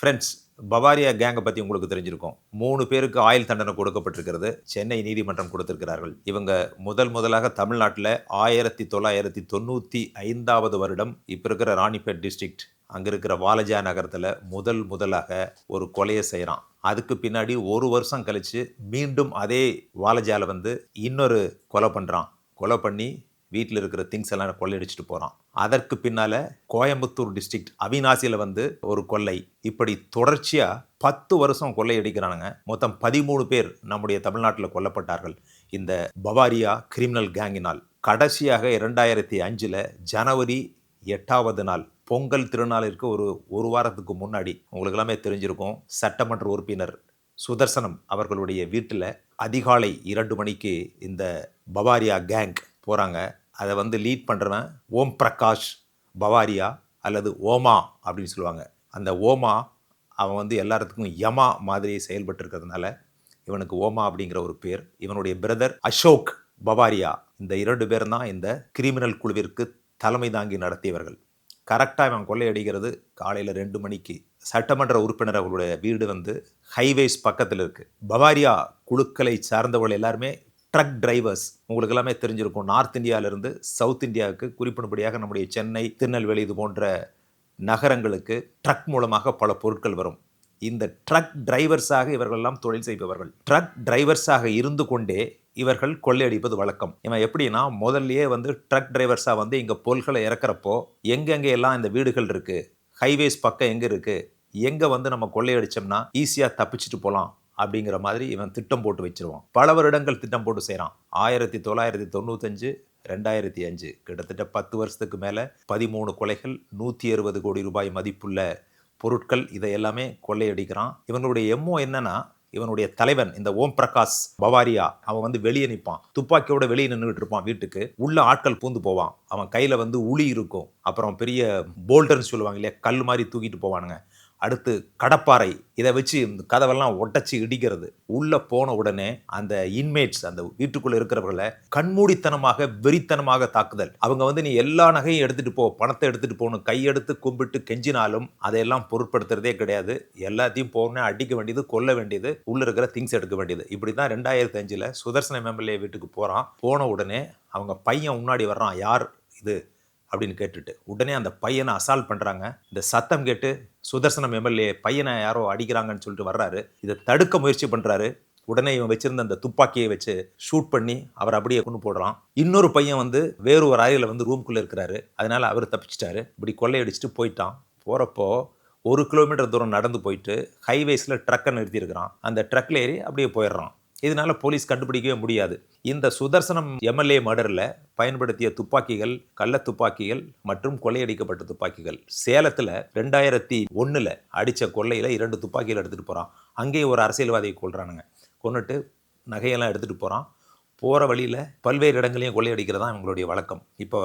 Friends Bawaria கேங்கை பற்றி உங்களுக்கு தெரிஞ்சிருக்கும். மூணு பேருக்கு ஆயுள் தண்டனை கொடுக்கப்பட்டிருக்கிறது. சென்னை நீதிமன்றம் கொடுத்திருக்கிறார்கள். இவங்க முதல் முதலாக தமிழ்நாட்டில் ஆயிரத்தி தொள்ளாயிரத்தி தொண்ணூற்றி ஐந்தாவது வருடம் இப்போ இருக்கிற ராணிப்பேட் டிஸ்ட்ரிக்ட் அங்கே இருக்கிற வாலஜா நகரத்தில் முதல் முதலாக ஒரு கொலையை செய்கிறான் அதுக்கு பின்னாடி ஒரு வருஷம் கழித்து மீண்டும் அதே வாலஜாவில் வந்து இன்னொரு கொலை பண்ணுறான் கொலை பண்ணி வீட்டில் இருக்கிற திங்ஸ் எல்லாம் கொள்ளையடிச்சிட்டு போகிறான் அதற்கு பின்னால் கோயம்புத்தூர் டிஸ்ட்ரிக்ட் அவினாசியில் வந்து ஒரு கொள்ளை. இப்படி தொடர்ச்சியாக பத்து வருஷம் கொள்ளையடிக்கிறானுங்க. மொத்தம் பதிமூணு பேர் நம்முடைய தமிழ்நாட்டில் கொல்லப்பட்டார்கள். இந்த பவாரியா கிரிமினல் கேங்கினால் கடைசியாக இரண்டாயிரத்தி அஞ்சில் ஜனவரி எட்டாவது நாள் பொங்கல் திருநாளிற்கு ஒரு ஒரு வாரத்துக்கு முன்னாடி உங்களுக்கு எல்லாமே தெரிஞ்சிருக்கும் சட்டமன்ற உறுப்பினர் சுதர்சனம் அவர்களுடைய வீட்டில் அதிகாலை இரண்டு மணிக்கு இந்த பவாரியா கேங் போகிறாங்க அதை வந்து லீட் பண்ணுறவன் ஓம் பிரகாஷ் பவாரியா அல்லது ஓமா அப்படின்னு சொல்லுவாங்க. அந்த ஓமா அவன் வந்து எல்லாத்துக்கும் யமா மாதிரி செயல்பட்டு இருக்கிறதுனால இவனுக்கு ஓமா அப்படிங்கிற ஒரு பேர். இவனுடைய பிரதர் அசோக் பவாரியா இந்த இரண்டு பேர் தான் இந்த கிரிமினல் குழுவிற்கு தலைமை தாங்கி நடத்தியவர்கள். கரெக்டாக இவன் கொள்ளையடிக்கிறது காலையில் ரெண்டு மணிக்கு. சட்டமன்ற உறுப்பினர் அவர்களுடைய வீடு வந்து ஹைவேஸ் பக்கத்தில் இருக்குது பவாரியா குழுக்களை சார்ந்தவர்கள் எல்லாருமே ட்ரக் டிரைவர்ஸ் உங்களுக்கு எல்லாமே தெரிஞ்சிருக்கும். நார்த் இந்தியாவிலிருந்து சவுத் இந்தியாவுக்கு குறிப்பிடும்படியாக நம்முடைய சென்னை திருநெல்வேலி இது போன்ற நகரங்களுக்கு ட்ரக் மூலமாக பல பொருட்கள் வரும். இந்த ட்ரக் டிரைவர்ஸாக இவர்களெல்லாம் தொழில் செய்பவர்கள். ட்ரக் டிரைவர்ஸாக இருந்து கொண்டே இவர்கள் கொள்ளையடிப்பது வழக்கம். இவன் எப்படின்னா முதல்லயே வந்து ட்ரக் டிரைவர்ஸாக வந்து இங்கே பொருட்களை இறக்குறப்போ எங்கெங்கே எல்லாம் இந்த வீடுகள் இருக்குது ஹைவேஸ் பக்கம் எங்கே இருக்குது எங்கே வந்து நம்ம கொள்ளையடிச்சோம்னா ஈஸியாக தப்பிச்சுட்டு போகலாம். அப்படிங்கிற மாதிரி இவன் திட்டம் போட்டு வச்சிருவான். பல வருடங்கள் திட்டம் போட்டு செய்கிறான் ஆயிரத்தி தொள்ளாயிரத்தி தொண்ணூத்தஞ்சு ரெண்டாயிரத்தி அஞ்சு கிட்டத்தட்ட பத்து வருஷத்துக்கு மேலே பதிமூணு கொலைகள் நூற்றி அறுபது கோடி ரூபாய் மதிப்புள்ள பொருட்கள் இதை எல்லாமே கொள்ளையடிக்கிறான். இவனுடைய எம்மோ என்னன்னா இவனுடைய தலைவன் இந்த ஓம் பிரகாஷ் பவாரியா அவன் வந்து வெளியே நிற்பான் துப்பாக்கியோட வெளியே நின்றுட்டு இருப்பான் வீட்டுக்கு. உள்ள ஆட்கள் பூந்து போவான். அவன் கையில் வந்து உளி இருக்கும். அப்புறம் பெரிய போல்டர்னு சொல்லுவாங்க இல்லையா கல் மாதிரி தூக்கிட்டு போவானுங்க. அடுத்து கடப்பாறை. இதை வச்சு இந்த கதவெல்லாம் ஒட்டச்சு இடிக்கிறது. உள்ளே போன உடனே அந்த இன்மேட்ஸ் அந்த வீட்டுக்குள்ளே இருக்கிறவர்களை கண்மூடித்தனமாக வெறித்தனமாக தாக்குதல். அவங்க வந்து நீ எல்லா நகையும் எடுத்துகிட்டு போ. பணத்தை எடுத்துகிட்டு போகணும் கையெடுத்து கும்பிட்டு கெஞ்சினாலும் அதையெல்லாம் பொருட்படுத்துறதே கிடையாது. எல்லாத்தையும் போகணும் அடிக்க வேண்டியது கொல்ல வேண்டியது உள்ளே இருக்கிற திங்ஸ் எடுக்க வேண்டியது. இப்படி தான் ரெண்டாயிரத்தி அஞ்சில் சுதர்சன எம்எல்ஏ வீட்டுக்கு போகிறான் போன உடனே அவங்க பையன் முன்னாடி வர்றான். யார் இது? அப்படின்னு கேட்டுட்டு உடனே அந்த பையனை அசால்ட் பண்ணுறாங்க இந்த சத்தம் கேட்டு சுதர்சனம் எம்எல்ஏ பையனை யாரோ அடிக்கிறாங்கன்னு சொல்லிட்டு வர்றாரு. இதை தடுக்க முயற்சி பண்ணுறாரு உடனே இவன் வச்சிருந்த அந்த துப்பாக்கியை வச்சு ஷூட் பண்ணி அவர் அப்படியே கொண்டு போடுறான் இன்னொரு பையன் வந்து வேறு ஒரு அறையில் வந்து ரூம்குள்ளே இருக்கிறாரு. அதனால அவர் தப்பிச்சிட்டாரு. இப்படி கொள்ளையடிச்சிட்டு போயிட்டான். போகிறப்போ ஒரு கிலோமீட்டர் தூரம் நடந்து போயிட்டு ஹைவேஸில் ட்ரக்கை நிறுத்தியிருக்கிறான். அந்த ட்ரக்கில் ஏறி அப்படியே போயிடுறான். இதனால் போலீஸ் கண்டுபிடிக்கவே முடியாது. இந்த சுதர்சனம் எம்எல்ஏ மர்டரில் பயன்படுத்திய துப்பாக்கிகள் கள்ள துப்பாக்கிகள் மற்றும் கொள்ளையடிக்கப்பட்ட துப்பாக்கிகள். சேலத்தில் ரெண்டாயிரத்தி ஒன்றில் அடித்த கொள்ளையில் இரண்டு துப்பாக்கிகள் எடுத்துகிட்டு போகிறான் அங்கேயே ஒரு அரசியல்வாதியை கொள்றானுங்க கொண்டுட்டு நகையெல்லாம் எடுத்துகிட்டு போகிறான் போகிற வழியில் பல்வேறு இடங்களையும் கொள்ளையடிக்கிறது தான் இவங்களுடைய வழக்கம். இப்போ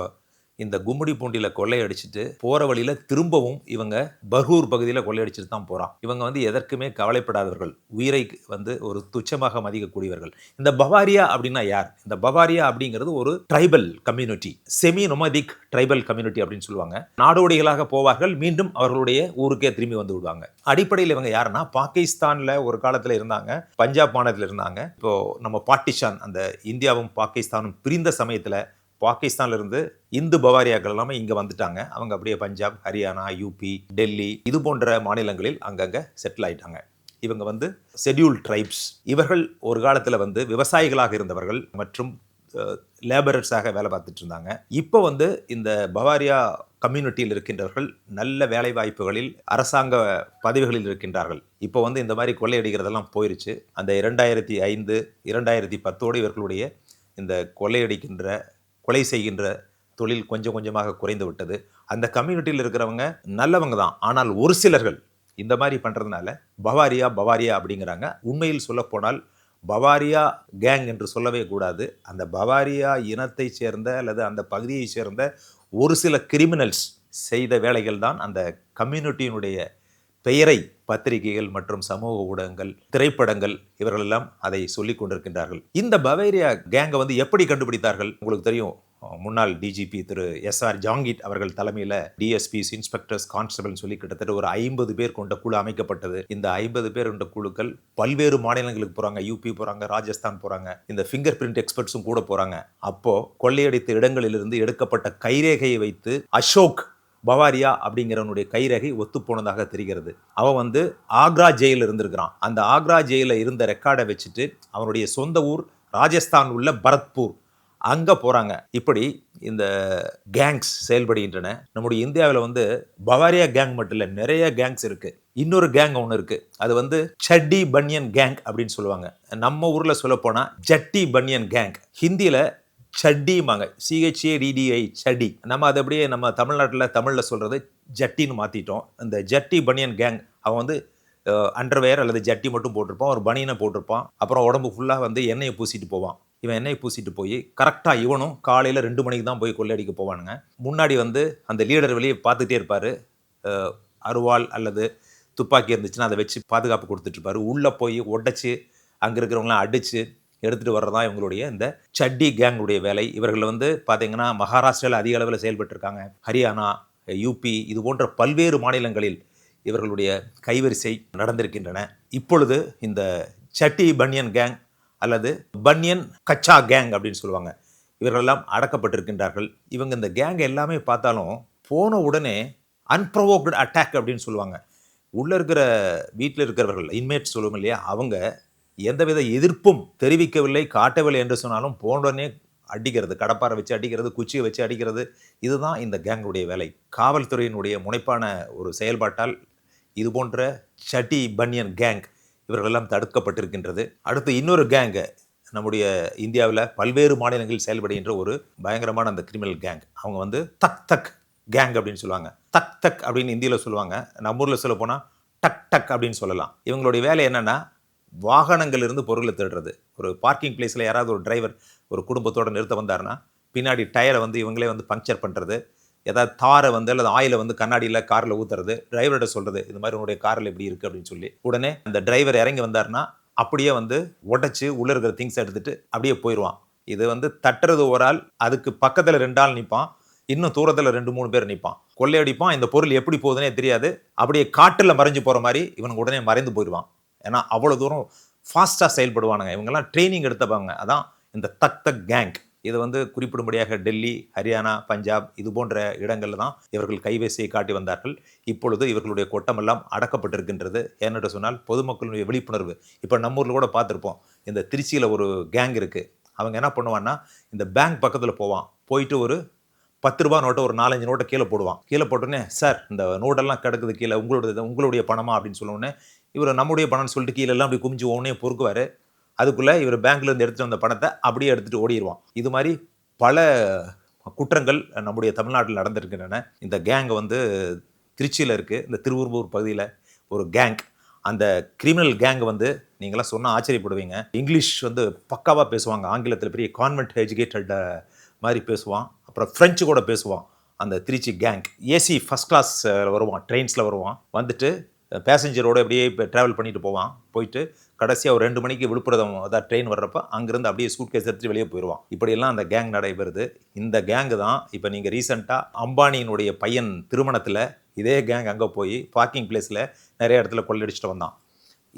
இந்த கும்மிடி பூண்டியில் கொள்ளையடிச்சிட்டு போகிற வழியில் திரும்பவும் இவங்க பர்கூர் பகுதியில் கொள்ளையடிச்சிட்டு தான் போகிறான் இவங்க வந்து எதற்குமே கவலைப்படாதவர்கள். உயிரை வந்து ஒரு துச்சமாக மதிக்கக்கூடியவர்கள். இந்த பவாரியா அப்படின்னா யார்? இந்த பவாரியா அப்படிங்கிறது ஒரு tribal community. Semi nomadic tribal community அப்படின்னு சொல்லுவாங்க. நாடோடிகளாக போவார்கள். மீண்டும் அவர்களுடைய ஊருக்கே திரும்பி வந்து விடுவாங்க. அடிப்படையில் இவங்க யாருன்னா பாகிஸ்தானில் ஒரு காலத்தில் இருந்தாங்க. பஞ்சாப் மாநிலத்தில் இருந்தாங்க. இப்போ நம்ம பாட்டிஷான் அந்த இந்தியாவும் பாகிஸ்தானும் பிரிந்த சமயத்தில் பாகிஸ்தான்லேருந்து இந்து பவாரியாக்கள் எல்லாமே இங்கே வந்துட்டாங்க. அவங்க அப்படியே பஞ்சாப் ஹரியானா யூபி டெல்லி இது போன்ற மாநிலங்களில் அங்கங்கே செட்டில் ஆயிட்டாங்க. இவங்க வந்து ஷெட்யூல் ட்ரைப்ஸ் இவர்கள் ஒரு காலத்தில் வந்து விவசாயிகளாக இருந்தவர்கள் மற்றும் லேபரர்ஸாக வேலை பார்த்துட்டு இருந்தாங்க. இப்போ வந்து இந்த பவாரியா கம்யூனிட்டியில் இருக்கின்றவர்கள் நல்ல வேலை வாய்ப்புகளில் அரசாங்க பதவிகளில் இருக்கின்றார்கள். இப்போ வந்து இந்த மாதிரி கொள்ளையடிக்கிறதெல்லாம் போயிருச்சு. அந்த இரண்டாயிரத்தி ஐந்து இரண்டாயிரத்தி பத்தோடு இவர்களுடைய இந்த கொள்ளையடிக்கின்ற கொலை செய்கின்ற தொழில் கொஞ்சம் கொஞ்சமாக குறைந்து விட்டது. அந்த கம்யூனிட்டியில் இருக்கிறவங்க நல்லவங்க தான். ஆனால் ஒரு சிலர்கள் இந்த மாதிரி பண்ணுறதுனால பவாரியா பவாரியா அப்படிங்கிறாங்க. உண்மையில் சொல்லப்போனால் பவாரியா கேங் என்று சொல்லவே கூடாது. அந்த பவாரியா இனத்தை சேர்ந்த அல்லது அந்த பகுதியை சேர்ந்த ஒரு சில கிரிமினல்ஸ் செய்த வேலைகள் தான் அந்த கம்யூனிட்டியினுடைய பெயரை பத்திரிகைகள் மற்றும் சமூக ஊடகங்கள் திரைப்படங்கள் இவர்களெல்லாம் அதை சொல்லிக் கொண்டிருக்கின்றார்கள். இந்த பவேரியா கேங்கை வந்து எப்படி கண்டுபிடித்தார்கள்? உங்களுக்கு தெரியும் முன்னாள் DGP Thiru S R Jangid அவர்கள் தலைமையில் டிஎஸ்பிஸ் இன்ஸ்பெக்டர்ஸ் கான்ஸ்டபிள்னு சொல்லி கிட்டத்தட்ட ஒரு ஐம்பது பேர் கொண்ட குழு அமைக்கப்பட்டது. இந்த ஐம்பது பேர் கொண்ட குழுக்கள் பல்வேறு மாநிலங்களுக்கு போகிறாங்க யூபி போகிறாங்க ராஜஸ்தான் போகிறாங்க இந்த ஃபிங்கர் பிரிண்ட் எக்ஸ்பர்ட்ஸும் கூட போகிறாங்க அப்போது கொள்ளையடித்த இடங்களிலிருந்து எடுக்கப்பட்ட கைரேகையை வைத்து அசோக் பவாரியா அப்படிங்கிறவனுடைய கைரகை ஒத்துப்போனதாக தெரிகிறது. அவன் வந்து ஆக்ரா ஜெயிலில் இருந்திருக்கிறான். அந்த ஆக்ரா ஜெயிலில் இருந்த ரெக்கார்டை வச்சுட்டு அவனுடைய சொந்த ஊர் ராஜஸ்தான் உள்ள பரத்பூர். அங்கே போகிறாங்க இப்படி இந்த கேங்ஸ் செயல்படுகின்றன. நம்முடைய இந்தியாவில் வந்து பவாரியா கேங் மட்டும் இல்லை நிறைய கேங்ஸ் இருக்குது இன்னொரு கேங் ஒன்று இருக்குது அது வந்து சட்டி பன்யன் கேங் அப்படின்னு சொல்லுவாங்க. நம்ம ஊரில் சொல்லப்போனால் ஜட்டி பன்யன் கேங் ஹிந்தியில் சட்டிம்பாங்க. சிஹெச்ஏ சிஹெச்ஏடிடிஐ சடி நம்ம அதை அப்படியே நம்ம தமிழ்நாட்டில் தமிழில் சொல்கிறது ஜட்டின்னு மாற்றிட்டோம் இந்த ஜட்டி பனியன் கேங் அவன் வந்து அண்டர்வேர் அல்லது ஜட்டி மட்டும் போட்டிருப்பான். ஒரு பனியனை போட்டிருப்பான். அப்புறம் உடம்பு ஃபுல்லாக வந்து எண்ணெயை பூசிட்டு போவான். இவன் எண்ணெயை பூசிட்டு போய் கரெக்டாக இவனும் காலையில் ரெண்டு மணிக்கு தான் போய் கொள்ளையடிக்க போவானுங்க. முன்னாடி வந்து அந்த லீடர் வெளியே பார்த்துட்டே இருப்பார். அருவாள் அல்லது துப்பாக்கி இருந்துச்சுன்னா அதை வச்சு பாதுகாப்பு கொடுத்துட்ருப்பாரு உள்ளே போய் உடச்சி அங்கே இருக்கிறவங்களாம் அடித்து எடுத்துகிட்டு வர்றதா இவங்களுடைய இந்த சட்டி கேங்குடைய வேலை. இவர்கள் வந்து பார்த்தீங்கன்னா மகாராஷ்டிராவில் அதிக அளவில் செயல்பட்டுருக்காங்க. ஹரியானா யூபி இது போன்ற பல்வேறு மாநிலங்களில் இவர்களுடைய கைவரிசை நடந்திருக்கின்றன. இப்பொழுது இந்த சட்டி பனியன் கேங் அல்லது பன்யன் கச்சா கேங் அப்படின்னு சொல்லுவாங்க. இவர்களெல்லாம் அடக்கப்பட்டிருக்கின்றார்கள். இவங்க இந்த கேங் எல்லாமே பார்த்தாலும் போன உடனே அன்ப்ரவோக்டு அட்டாக் அப்படின்னு சொல்லுவாங்க. உள்ளே இருக்கிற வீட்டில் இருக்கிறவர்கள் இன்மேட் சொல்லுவாங்க இல்லையா? அவங்க எந்தவித எதிர்ப்பும் தெரிவிக்கவில்லை காட்டவில்லை என்று சொன்னாலும் போனோடனே அடிக்கிறது. கடப்பாரை வச்சு அடிக்கிறது குச்சியை வச்சு அடிக்கிறது. இதுதான் இந்த கேங்குடைய வேலை. காவல்துறையினுடைய முனைப்பான ஒரு செயல்பாட்டால் இது போன்ற சட்டி பன்னியன் கேங் இவர்களெல்லாம் தடுக்கப்பட்டிருக்கின்றது. அடுத்து இன்னொரு கேங்கு நம்முடைய இந்தியாவில் பல்வேறு மாநிலங்களில் செயல்படுகின்ற ஒரு பயங்கரமான அந்த கிரிமினல் கேங் அவங்க வந்து தக் தக் கேங் அப்படின்னு சொல்லுவாங்க. தக் தக் அப்படின்னு இந்தியில் சொல்லுவாங்க. நம்ம ஊரில் சொல்ல போனால் டக் டக் அப்படின்னு சொல்லலாம். இவங்களுடைய வேலை என்னென்னா வாகனங்கள்லேருந்து பொருளை திருடுறது ஒரு பார்க்கிங் பிளேஸில் யாராவது ஒரு டிரைவர் ஒரு குடும்பத்தோடு நிறுத்த வந்தாருன்னா பின்னாடி டயரை வந்து இவங்களே வந்து பங்க்சர் பண்ணுறது ஏதாவது தாரை வந்து அல்லது ஆயிலை வந்து கண்ணாடியில் காரில் ஊற்றுறது டிரைவர்கிட்ட சொல்கிறது இது மாதிரி உன்னுடைய காரில் எப்படி இருக்குது அப்படின்னு சொல்லி. உடனே அந்த டிரைவர் இறங்கி வந்தாருன்னா அப்படியே வந்து உடச்சி உள்ளே இருக்கிற திங்ஸ் எடுத்துகிட்டு அப்படியே போயிடுவான் இது வந்து தட்டுறது ஒரு ஆள் அதுக்கு பக்கத்தில் ரெண்டு ஆள் நிற்பான் இன்னும் தூரத்தில் ரெண்டு மூணு பேர் நிற்பான் கொள்ளையடிப்பான். இந்த பொருள் எப்படி போகுதுன்னே தெரியாது. அப்படியே காட்டில் மறைஞ்சு போகிற மாதிரி இவனுக்கு உடனே மறைந்து போயிடுவான் ஏன்னா அவ்வளோ தூரம் ஃபாஸ்ட்டாக செயல்படுவானுங்க. இவங்கெல்லாம் ட்ரைனிங் எடுத்தப்பாங்க அதான் இந்த தக் தக் கேங் இது வந்து குறிப்பிடும்படியாக டெல்லி ஹரியானா பஞ்சாப் இது போன்ற இடங்களில் தான் இவர்கள் கைவேசியை காட்டி வந்தார்கள். இப்பொழுது இவர்களுடைய கொட்டமெல்லாம் அடக்கப்பட்டிருக்கின்றது. ஏன்னு சொன்னால் பொதுமக்களுடைய விழிப்புணர்வு. இப்போ நம்ம ஊரில் கூட பார்த்துருப்போம். இந்த திருச்சியில் ஒரு கேங் இருக்குது அவங்க என்ன பண்ணுவான்னா இந்த பேங்க் பக்கத்தில் போவான். போயிட்டு ஒரு பத்து ரூபா நோட்டை ஒரு நாலஞ்சு நோட்டை கீழே போடுவான். கீழே போட்டோன்னே சார் இந்த நோட்டெல்லாம் கிடக்குது கீழே உங்களுடைய உங்களுடைய பணமா? அப்படின்னு சொன்னோடனே இவர் நம்முடைய பணம்னு சொல்லிட்டு கீழெல்லாம் அப்படி குமிஞ்சு ஒன்னே பொறுக்குவார். அதுக்குள்ளே இவர் பேங்க்லேருந்து எடுத்துகிட்டு வந்த பணத்தை அப்படியே எடுத்துகிட்டு ஓடிடுவான் இது மாதிரி பல குற்றங்கள் நம்முடைய தமிழ்நாட்டில் நடந்திருக்கின்றன. இந்த கேங் வந்து திருச்சியில் இருக்குது இந்த திருவூர்பூர் பகுதியில் ஒரு கேங். அந்த கிரிமினல் கேங் வந்து நீங்களாம் சொன்னால் ஆச்சரியப்படுவீங்க. இங்கிலீஷ் வந்து பக்காவாக பேசுவாங்க. ஆங்கிலத்தில் பெரிய கான்வென்ட் எஜுகேட்டட் மாதிரி பேசுவான். அப்புறம் ஃப்ரெஞ்சு கூட பேசுவான். அந்த Trichy gang AC first class வருவான். ட்ரெயின்ஸில் வருவான். வந்துட்டு பேசஞ்சரோடு அப்படியே இப்போ ட்ராவல் பண்ணிட்டு போவான். போயிட்டு கடைசியாக ஒரு ரெண்டு மணிக்கு விழுப்புரம் அதாவது ட்ரெயின் வர்றப்ப அங்கேருந்து அப்படியே சூட் கேஸ் எடுத்துட்டு வெளியே போயிடுவான் இப்படியெல்லாம் அந்த கேங் நடைபெறுது. இந்த கேங்கு தான் இப்போ நீங்கள் ரீசெண்டாக அம்பானியினுடைய பையன் திருமணத்தில் இதே கேங் அங்கே போய் பார்க்கிங் பிளேஸில் நிறைய இடத்துல கொள்ளடிச்சிட்டு வந்தான்.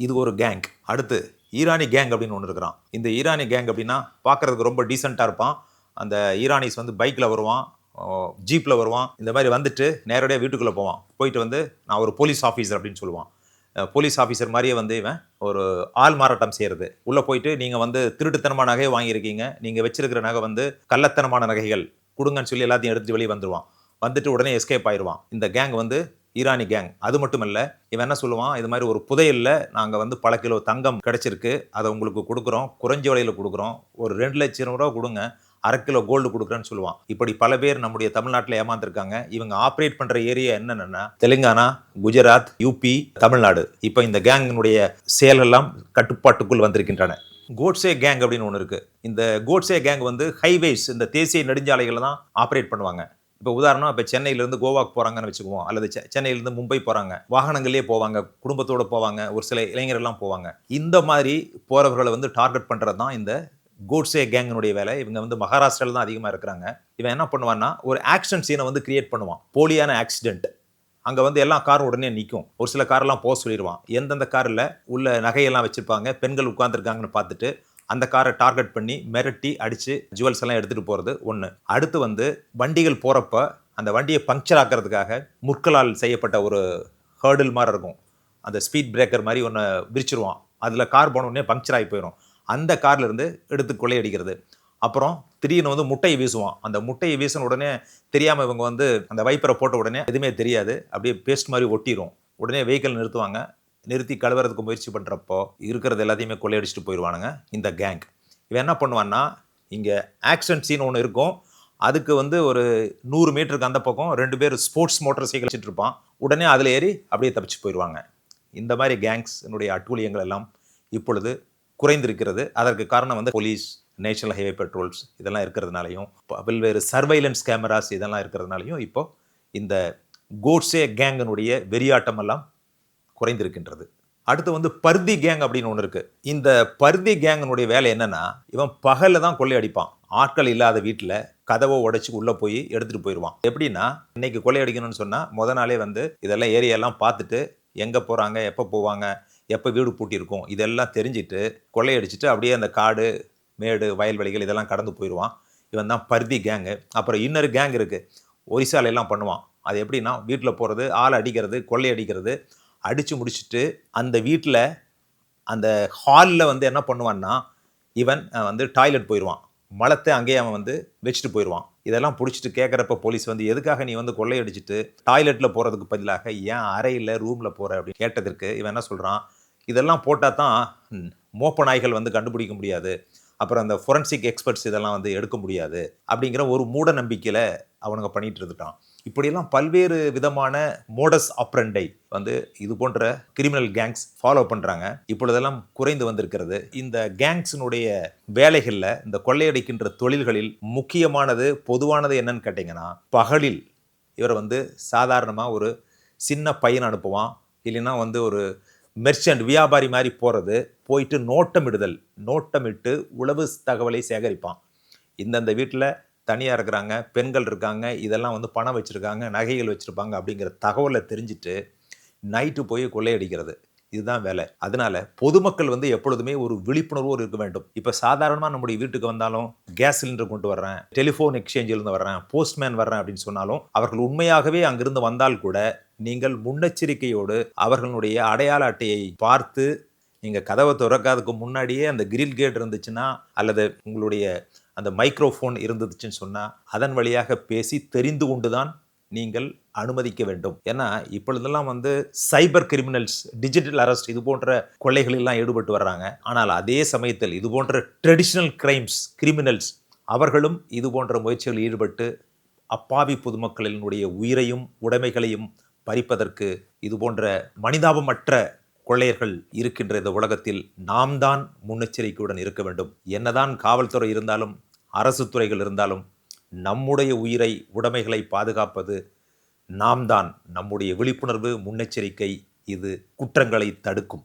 இது ஒரு கேங் அடுத்து ஈரானி கேங் அப்படின்னு ஒன்று இருக்கிறான். இந்த ஈரானி கேங் அப்படின்னா பார்க்குறதுக்கு ரொம்ப டீசெண்டாக இருப்பான். அந்த ஈரானிஸ் வந்து பைக்கில் வருவான் ஜீப்பில் வருவான். இந்த மாதிரி வந்துட்டு நேரடியாக வீட்டுக்குள்ளே போவான். போயிட்டு வந்து நான் ஒரு போலீஸ் ஆஃபீஸர் அப்படின்னு சொல்லுவான். போலீஸ் ஆஃபீஸர் மாதிரியே வந்து இவன் ஒரு ஆள் மாறாட்டம் செய்கிறது உள்ளே போயிட்டு நீங்கள் வந்து திருட்டுத்தனமான நகையை வாங்கியிருக்கீங்க. நீங்கள் வச்சிருக்கிற நகை வந்து கள்ளத்தனமான நகைகள். கொடுங்கன்னு சொல்லி எல்லாத்தையும் எடுத்து வெளியே வந்துடுவான் வந்துட்டு உடனே எஸ்கேப் ஆயிடுவான். இந்த கேங் வந்து ஈரானி கேங் அது மட்டும் இல்லை இவன் என்ன சொல்லுவான்? இது மாதிரி ஒரு புதையலில் நாங்கள் வந்து பல கிலோ தங்கம் கிடச்சிருக்கு. அதை உங்களுக்கு கொடுக்குறோம். குறைஞ்ச விலையில் கொடுக்குறோம். ஒரு ரெண்டு லட்சம் ரூபா கொடுங்க. அரை கிலோ கோல்டு கொடுக்குறேன்னு சொல்லுவான். இப்படி பல பேர் நம்முடைய தமிழ்நாட்டில் ஏமாந்துருக்காங்க. இவங்க ஆப்ரேட் பண்ணுற ஏரியா என்னென்னா தெலுங்கானா குஜராத் யூபி தமிழ்நாடு. இப்போ இந்த கேங்கினுடைய செயலெல்லாம் கட்டுப்பாட்டுக்குள் வந்திருக்கின்றன. கோட்ஸே கேங் அப்படின்னு ஒன்று இருக்குது இந்த கோட்ஸே கேங் வந்து ஹைவேஸ் இந்த தேசிய நெடுஞ்சாலைகளை தான் ஆப்ரேட் பண்ணுவாங்க. இப்போ உதாரணம் இப்போ சென்னையிலேருந்து கோவாக்கு போகிறாங்கன்னு வச்சுக்குவோம். அல்லது செ சென்னையிலேருந்து மும்பை போகிறாங்க வாகனங்களே போவாங்க குடும்பத்தோடு போவாங்க ஒரு சில இளைஞர்கள்லாம் போவாங்க. இந்த மாதிரி போகிறவர்களை வந்து டார்கெட் பண்ணுறது தான் இந்த கோட்ஸே கேங்கினுடைய வேலை. இவங்க வந்து மகாராஷ்டிராவில் தான் அதிகமாக இருக்கிறாங்க. இவன் என்ன பண்ணுவான்னா ஒரு ஆக்ஷன் சீனை வந்து கிரியேட் பண்ணுவான். போலியான ஆக்சிடென்ட் அங்கே வந்து எல்லா காரும் உடனே நிற்கும் ஒரு சில காரெல்லாம் போக சொல்லிடுவான். எந்தெந்த காரில் உள்ள நகையெல்லாம் வச்சுருப்பாங்க பெண்கள் உட்காந்துருக்காங்கன்னு பார்த்துட்டு அந்த காரை டார்கெட் பண்ணி மிரட்டி அடித்து ஜுவல்ஸ் எல்லாம் எடுத்துகிட்டு போகிறது ஒன்று அடுத்து வந்து வண்டிகள் போகிறப்ப அந்த வண்டியை பங்க்சர் ஆக்கிறதுக்காக முற்களால் செய்யப்பட்ட ஒரு ஹேர்டில் மாதிரி இருக்கும். அந்த ஸ்பீட் பிரேக்கர் மாதிரி ஒன்று விரிச்சிருவான். அதில் கார் போன உடனே பங்க்சர் ஆகி போயிடும் அந்த கார்லேருந்து எடுத்து கொள்ளையடிக்கிறது. அப்புறம் திடீர்னு வந்து முட்டையை வீசுவான். அந்த முட்டையை வீசின உடனே தெரியாமல் இவங்க வந்து அந்த வைப்பரை போட்ட உடனே எதுவுமே தெரியாது. அப்படியே பேஸ்ட் மாதிரி ஒட்டிடும் உடனே வெஹிக்கிள் நிறுத்துவாங்க. நிறுத்தி கழுவுறதுக்கு முயற்சி பண்ணுறப்போ இருக்கிறது எல்லாத்தையுமே கொள்ளையடிச்சிட்டு போயிடுவானுங்க இந்த கேங் இவன் என்ன பண்ணுவான்னா இங்கே ஆக்சிடென்ட் சீன் ஒன்று இருக்கும். அதுக்கு வந்து ஒரு நூறு மீட்டருக்கு அந்த பக்கம் ரெண்டு பேர் ஸ்போர்ட்ஸ் மோட்டர் சைக்கிள் வச்சுட்டு இருப்பான். உடனே அதில் ஏறி அப்படியே தப்பிச்சு போயிடுவாங்க. இந்த மாதிரி கேங்ஸ் என்னுடைய அட்டூழியங்கள் எல்லாம் இப்பொழுது குறைந்திருக்கிறது. அதற்கு காரணம் வந்து போலீஸ் நேஷனல் ஹைவே பெட்ரோல்ஸ் இதெல்லாம் இருக்கிறதுனாலையும் பல்வேறு சர்வைலன்ஸ் கேமராஸ் இதெல்லாம் இருக்கிறதுனாலையும் இப்போ இந்த கோட்ஸே கேங்கினுடைய வெறியாட்டம் எல்லாம் குறைந்திருக்கின்றது. அடுத்து வந்து பர்தி கேங் அப்படின்னு ஒன்று இருக்குது இந்த பர்தி கேங்கினுடைய வேலை என்னென்னா இவன் பகலில் தான் கொள்ளையடிப்பான் ஆட்கள் இல்லாத வீட்டில் கதவை உடைச்சு உள்ளே போய் எடுத்துகிட்டு போயிடுவான் எப்படின்னா இன்றைக்கி கொள்ளையடிக்கணும்னு சொன்னால் முத நாளே வந்து இதெல்லாம் ஏரியாலாம் பார்த்துட்டு எங்கே போகிறாங்க எப்போ போவாங்க எப்போ வீடு பூட்டியிருக்கும்? இதெல்லாம் தெரிஞ்சுட்டு கொள்ளையடிச்சிட்டு அப்படியே அந்த காடு மேடு வயல்வெளிகள் இதெல்லாம் கடந்து போயிடுவான். இவன் தான் பருதி கேங்கு அப்புறம் இன்னொரு கேங் இருக்குது ஒரிசாலையெல்லாம் பண்ணுவான். அது எப்படின்னா வீட்டில் போகிறது ஆள் அடிக்கிறது கொள்ளையடிக்கிறது அடித்து முடிச்சுட்டு அந்த வீட்டில் அந்த ஹாலில் வந்து என்ன பண்ணுவான்னா இவன் வந்து டாய்லெட் போயிடுவான். மலத்தை அங்கேயே அவன் வந்து வச்சுட்டு போயிடுவான். இதெல்லாம் பிடிச்சிட்டு கேட்குறப்ப போலீஸ் வந்து எதுக்காக நீ வந்து கொள்ளையடிச்சிட்டு டாய்லெட்டில் போகிறதுக்கு பதிலாக ஏன் அறையில் ரூமில் போகிற அப்படின்னு கேட்டதற்கு இவன் என்ன சொல்கிறான் இதெல்லாம் போட்டால் தான் மோப்ப நாய்கள் வந்து கண்டுபிடிக்க முடியாது. அப்புறம் அந்த ஃபொரன்சிக் எக்ஸ்பர்ட்ஸ் இதெல்லாம் வந்து எடுக்க முடியாது அப்படிங்கிற ஒரு மூட நம்பிக்கையில் அவனுங்க பண்ணிட்டு இருந்துட்டான். இப்படியெல்லாம் பல்வேறு விதமான மோடஸ் ஆப்ரண்டை வந்து இது போன்ற கிரிமினல் கேங்ஸ் ஃபாலோ பண்ணுறாங்க இப்பொழுதெல்லாம் குறைந்து வந்திருக்கிறது. இந்த கேங்ஸினுடைய வேலைகளில் இந்த கொள்ளையடிக்கின்ற தொழில்களில் முக்கியமானது பொதுவானது என்னன்னு கேட்டிங்கன்னா பகலில் இவர் வந்து சாதாரணமாக ஒரு சின்ன பையன் அனுப்புவான். இல்லைன்னா வந்து ஒரு மெர்ச்சன்ட் வியாபாரி மாதிரி போகிறது போயிட்டு நோட்டமிடுதல் நோட்டமிட்டு உளவு தகவலை சேகரிப்பான். இந்தந்த வீட்டில் தனியாக இருக்கிறாங்க பெண்கள் இருக்காங்க இதெல்லாம் வந்து பணம் வச்சுருக்காங்க நகைகள் வச்சுருப்பாங்க அப்படிங்கிற தகவலை தெரிஞ்சுட்டு நைட்டு போய் கொள்ளையடிக்கிறது. இதுதான் வேலை. அதனால பொதுமக்கள் வந்து எப்பொழுதுமே ஒரு விழிப்புணர்வோடு இருக்க வேண்டும். இப்போ சாதாரணமாக நம்முடைய வீட்டுக்கு வந்தாலும் கேஸ் சிலிண்டர் கொண்டு வர்றேன் டெலிஃபோன் எக்ஸ்சேஞ்சிலிருந்து வர்றேன் போஸ்ட்மேன் வர்றேன் அப்படின்னு சொன்னாலும் அவர்கள் உண்மையாகவே அங்கிருந்து வந்தால் கூட நீங்கள் முன்னெச்சரிக்கையோடு அவர்களுடைய அடையாள அட்டையை பார்த்து நீங்கள் கதவை திறக்காததுக்கு முன்னாடியே அந்த கிரில் கேட் இருந்துச்சுன்னா அல்லது உங்களுடைய அந்த மைக்ரோஃபோன் இருந்துச்சுன்னு சொன்னால் அதன் வழியாக பேசி தெரிந்து கொண்டு தான் நீங்கள் அனுமதிக்க வேண்டும். ஏன்னா இப்பொழுதெல்லாம் வந்து சைபர் கிரிமினல்ஸ் டிஜிட்டல் அரெஸ்ட் இது போன்ற கொள்ளைகளெல்லாம் ஈடுபட்டு வர்றாங்க. ஆனால் அதே சமயத்தில் இது போன்ற ட்ரெடிஷ்னல் கிரைம்ஸ் கிரிமினல்ஸ் அவர்களும் இது போன்ற முயற்சிகளில் ஈடுபட்டு அப்பாவி பொதுமக்களினுடைய உயிரையும் உடைமைகளையும் பறிப்பதற்கு இது போன்ற மனிதாபமற்ற கொள்ளையர்கள் இருக்கின்ற இந்த உலகத்தில் நாம் தான் முன்னெச்சரிக்கையுடன் இருக்க வேண்டும். என்னதான் காவல்துறை இருந்தாலும் அரசு துறைகள் இருந்தாலும் நம்முடைய உயிரை உடைமைகளை பாதுகாப்பது நாம் தான் நம்முடைய விழிப்புணர்வு முன்னெச்சரிக்கை இது குற்றங்களை தடுக்கும்.